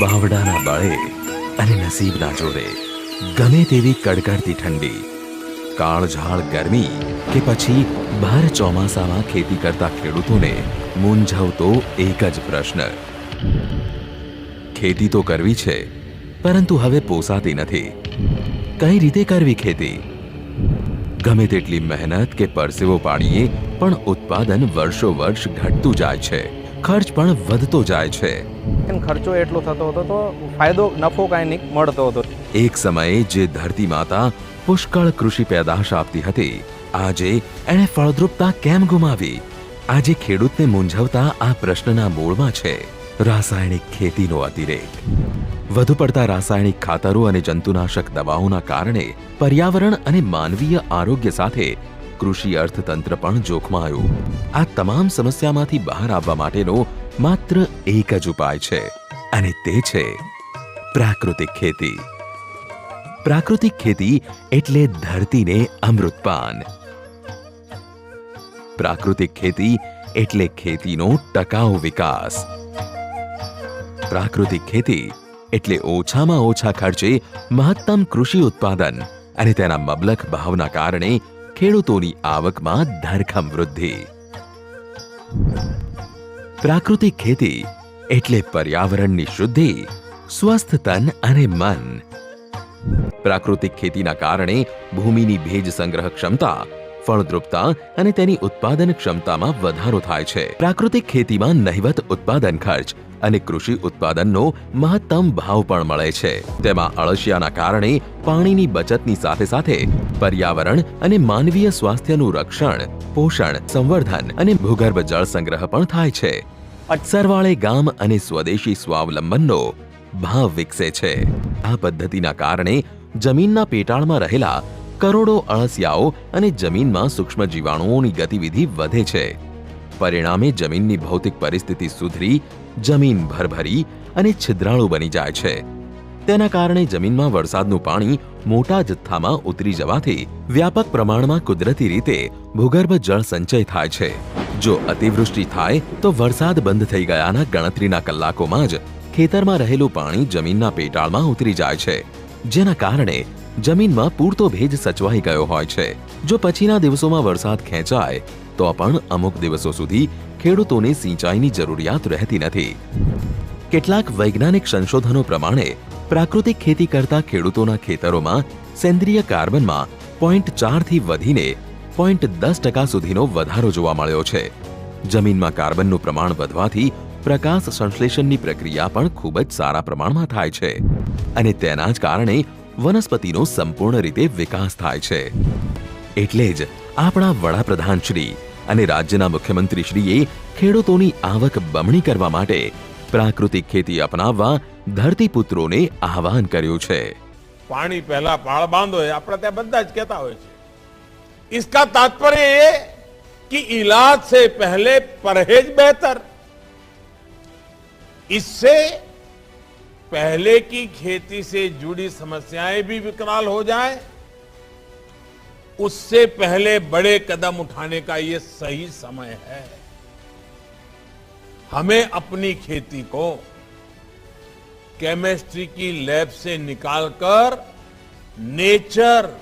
બાવડાના બળે અને નસીબના જોડે ગમે તેવી કડકડતી ઠંડી, કાળઝાળ ગરમી કે પછી ભાર ચોમાસામાં ખેતી કરતા ખેડૂતોને મૂંઝવતો એક જ પ્રશ્ન. ખેતી તો કરવી છે, પરંતુ હવે પોસાતી નથી. કઈ રીતે કરવી ખેતી? ગમે તેટલી મહેનત કે પરસેવો પાડીએ પણ ઉત્પાદન વર્ષો વર્ષ ઘટતું જાય છે, ખર્ચ પણ વધતો જાય છે. અને ખર્ચો એટલો થતો હતો તો ફાયદો, નફો કાંઈ નહીં મળતો હતો. એક સમયે જે ધરતી માતા પુષ્કળ કૃષિ પેદાશ આપતી હતી, આજે એણે ફળદ્રુપતા કેમ ગુમાવી? આજે ખેડૂતને મૂંઝવતા આ પ્રશ્નના મૂળમાં છે રાસાયણિક ખેતીનો અતિરેક. વધુ પડતા રાસાયણિક ખાતરો અને જંતુનાશક દવાઓના કારણે પર્યાવરણ અને માનવીય આરોગ્ય સાથે કૃષિ અર્થતંત્ર પણ જોખમાયું. આ તમામ સમસ્યામાંથી બહાર આવવા માટેનો માત્ર એક જ ઉપાય છે, અને તે છે પ્રાકૃતિક ખેતી. પ્રાકૃતિક ખેતી એટલે ધરતીને અમૃતપાન. પ્રાકૃતિક ખેતી એટલે ખેતીનો ટકાઉ વિકાસ. પ્રાકૃતિક ખેતી એટલે ઓછામાં ઓછા ખર્ચે મહત્તમ કૃષિ ઉત્પાદન અને તેના મબલખ ભાવના કારણે ખેડૂતોની આવકમાં ધરખમ વૃદ્ધિ. પ્રાકૃતિક ખેતી એટલે પર્યાવરણની શુદ્ધિ સ્વસ્થ તન અને મન. પ્રાકૃતિક ખેતીના કારણે ભૂમિની ભેજ સંગ્રહ ક્ષમતા ફળદ્રુપતા અને તેની ઉત્પાદન ક્ષમતામાં વધારો થાય છે. પ્રાકૃતિક ખેતીમાં નહિવત ઉત્પાદન ખર્ચ અને કૃષિ ઉત્પાદનનો મહત્તમ ભાવ પણ મળે છે. તેમાં અળસિયાના કારણે પાણીની બચતની સાથે સાથે પર્યાવરણ અને માનવીય સ્વાસ્થ્યનું રક્ષણ, પોષણ, સંવર્ધન અને ભૂગર્ભ જળ સંગ્રહ પણ થાય છે. અટસરવાળે ગામ અને સ્વદેશી સ્વાવલંબનનો ભાવ વિકસે છે. આ પદ્ધતિના કારણે જમીનના પેટાળમાં રહેલા કરોડો અળસિયાઓ અને જમીનમાં સૂક્ષ્મ જીવાણુઓની ગતિવિધિ વધે છે. પરિણામે જમીનની ભૌતિક પરિસ્થિતિ સુધરી, જમીન ભરભરી અને છિદ્રાળુ બની જાય છે. તેના કારણે જમીનમાં વરસાદનું પાણી મોટા જથ્થામાં ઉતરી જવાથી વ્યાપક પ્રમાણમાં કુદરતી રીતે ભૂગર્ભ જળ સંચય થાય છે. જો અતિવૃષ્ટિ થાય, તો વરસાદ બંધ થઈ ગયાના ગણતરીના કલાકોમાં જ ખેતરમાં રહેલું પાણી જમીનના પેટાળમાં ઉતરી જાય છે. જેના કારણે જમીનમાં પૂરતો ભેજ સચવાઈ ગયો હોય છે. જો પછીના દિવસોમાં વરસાદ ખેંચાય, તો પણ અમુક દિવસો સુધી ખેડૂતોને સિંચાઈની જરૂરિયાત રહેતી નથી. કેટલાક વૈજ્ઞાનિક સંશોધનો પ્રમાણે, પ્રાકૃતિક ખેતી કરતા ખેડૂતોના ખેતરોમાં સેન્દ્રિય કાર્બનમાં પોઈન્ટ ચારથી વધીને પોઈન્ટ દસ ટકા સુધીનો વધારો જોવા મળ્યો છે. જમીનમાં કાર્બનનું પ્રમાણ વધવાથી પ્રકાશ સંશ્લેષણની પ્રક્રિયા પણ ખૂબ જ સારા પ્રમાણમાં થાય છે. અને તેના જ કારણે વનસ્પતિનો સંપૂર્ણ રીતે વિકાસ થાય છે એટલે જ આપણા વડાપ્રધાન શ્રી અને રાજ્યના મુખ્યમંત્રી શ્રીએ ખેડૂતોની આવક બમણી કરવા માટે પ્રાકૃતિક ખેતી અપનાવવા ધરતીપુત્રોને આહવાન કર્યું છે પાણી પહેલા પાળ બાંધો એ આપણે ત્યાં બધા જ કહેતા હોય છે इसका तात्पर्य ये कि इलाज से पहले परहेज बेहतर इससे पहले की खेती से जुड़ी समस्याएँ भी विकराल हो जाए, उससे पहले बड़े कदम उठाने का ये सही समय है। हमें अपनी खेती को केमिस्ट्री की लैब से निकालकर नेचर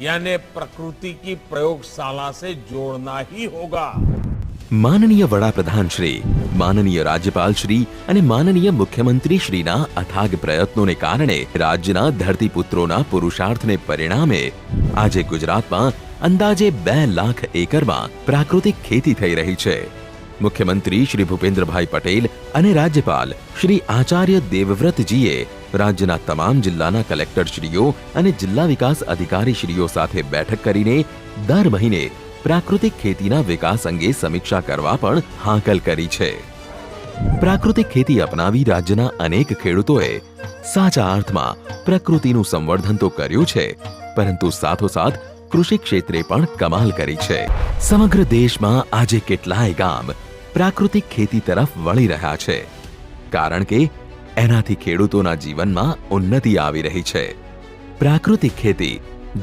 यानी प्रकृति की प्रयोगशाला से जोड़ना ही होगा। માનનીય વડાપ્રધાન શ્રી, માનનીય રાજ્યપાલ શ્રી અને માનનીય મુખ્યમંત્રી શ્રીના અથાગ પ્રયત્નોને કારણે રાજ્યના ધરતીપુત્રોના પુરુષાર્થને પરિણામે આજે ગુજરાતમાં અંદાજે બે લાખ એકરમાં પ્રાકૃતિક ખેતી થઈ રહી છે. મુખ્યમંત્રી શ્રી ભૂપેન્દ્રભાઈ પટેલ અને રાજ્યપાલ શ્રી આચાર્ય દેવવ્રતજીએ રાજ્યના તમામ જિલ્લાના કલેક્ટરશ્રીઓ અને જિલ્લા વિકાસ અધિકારીશ્રીઓ સાથે બેઠક કરીને દર મહિને પ્રાકૃતિક ખેતીના વિકાસ અંગે સમીક્ષા કરવા પણ હાકલ કરી છે. પ્રાકૃતિક ખેતી અપનાવી રાજ્યના અનેક ખેડૂતોએ સાચા અર્થમાં પ્રકૃતિનું સંવર્ધન તો કર્યું છે, પરંતુ સાથોસાથ કૃષિ ક્ષેત્રે પણ કમાલ કરી છે. સમગ્ર દેશમાં આજે કેટલાય ગામ પ્રાકૃતિક ખેતી તરફ વળી રહ્યા છે, કારણ કે એનાથી ખેડૂતોના જીવનમાં ઉન્નતિ આવી રહી છે. પ્રાકૃતિક ખેતી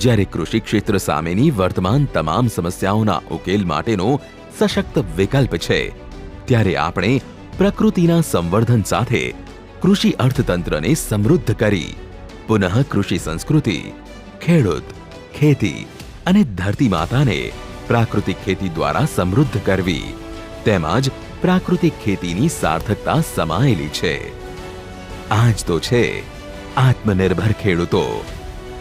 જ્યારે કૃષિ ક્ષેત્ર સામેની વર્તમાન તમામ સમસ્યાઓના ઉકેલ માટેનો સશક્ત વિકલ્પ છે, ત્યારે આપણે પ્રકૃતિના સંવર્ધન સાથે કૃષિ અર્થતંત્રને સમૃદ્ધ કરી, પુનઃ કૃષિ સંસ્કૃતિ, ખેડૂત, ખેતી અને ધરતી માતાને પ્રાકૃતિક ખેતી દ્વારા સમૃદ્ધ કરવી, તેમજ પ્રાકૃતિક ખેતીની સાર્થકતા સમાયેલી છે. આજ તો છે આત્મનિર્ભર ખેડૂતો.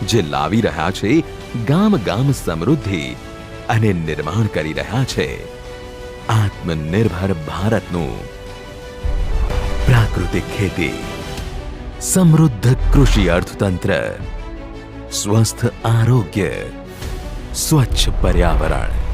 જે લાવી રહ્યા છે, ગામ ગામ સમૃદ્ધિ અને નિર્માણ કરી રહ્યા છે. આત્મનિર્ભર ભારતનું પ્રાકૃતિક ખેતી, સમૃદ્ધ કૃષિ અર્થતંત્ર, સ્વસ્થ આરોગ્ય, સ્વચ્છ પર્યાવરણ.